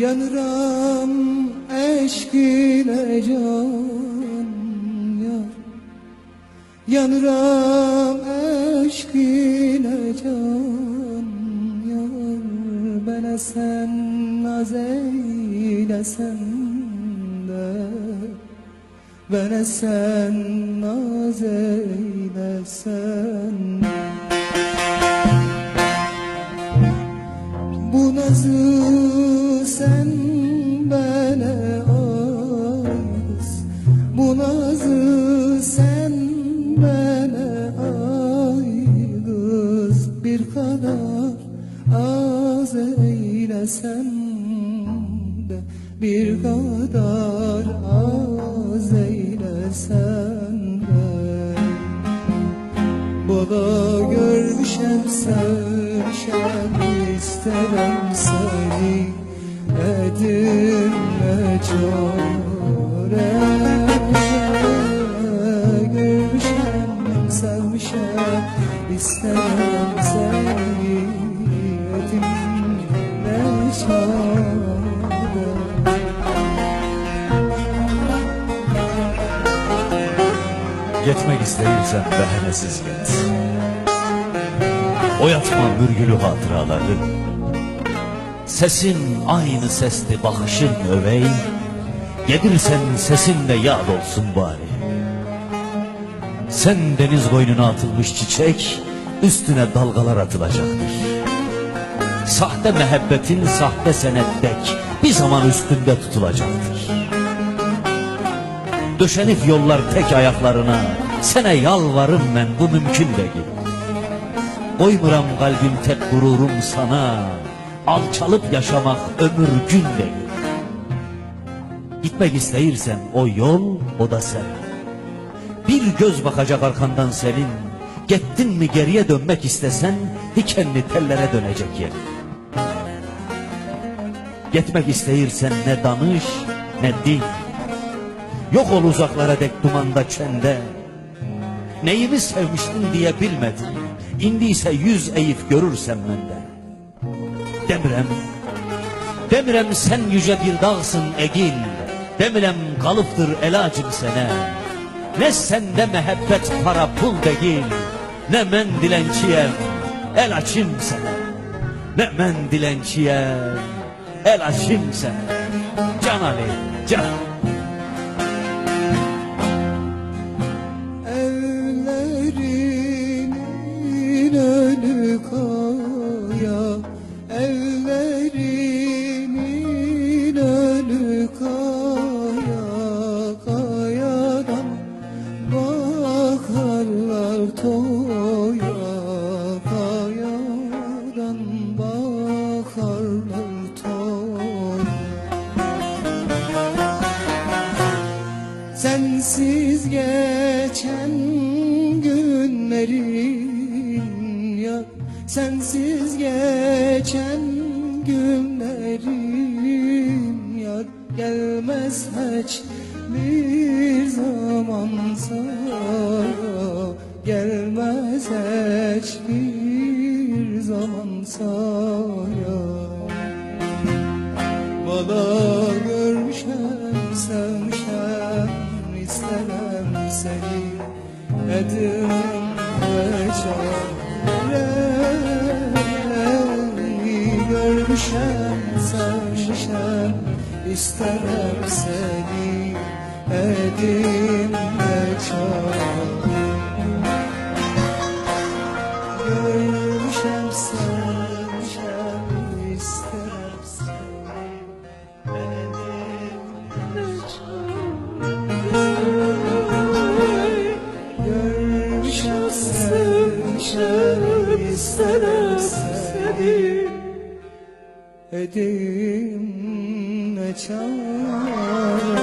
Yanıram eşk ile can yar. Yanıram eşk ile can yar. Bana sen naz eylesen de Bana sen naz eylesen Bu nazı az eylesen de Bir kadar az eylesen de. Baba görmüşem sevmişem isterim seni. Edinme çare. Görmüşem sevmişem isterim Gitmek isteyirsen behenesiz git. Oyatma mürgülü hatıraları. Sesin aynı sesti bakışın övey Gelirsen sesinle yad olsun bari. Sen deniz boynuna atılmış çiçek Üstüne dalgalar atılacaktır. Sahte mehebbetin sahte seneddek Bir zaman üstünde tutulacaktır. Döşenip yollar tek ayaklarına Sene yalvarım ben bu mümkün değil. Koymuram kalbim tek gururum sana. Alçalıp yaşamak ömür gün değil. Gitmek isteyirsen o yol o da sen. Bir göz bakacak arkandan senin. Gittin mi geriye dönmek istesen Dikenli tellere dönecek yer. Gitmek isteyirsen ne danış ne din Yok ol uzaklara dek dumanda çende Neyimi sevmiştin diye bilmedim İndiyse yüz eğip görürsem bende Demirem Demirem sen yüce bir dağsın egil. Demirem kalıptır elacım sene. Ne sende mehabbet para pul değil Ne men dilenciyem el açım sana Ne men dilenciyem el açım sana Can Ali can Sensiz geçen günlerin ya Sensiz geçen günlerim ya Gelmez hiç bir zaman sana Gelmez hiç bir zaman sana Bala Edim ve çare Görmüşem, sevmişem, isterim seni Edim ve çare edim ne çare?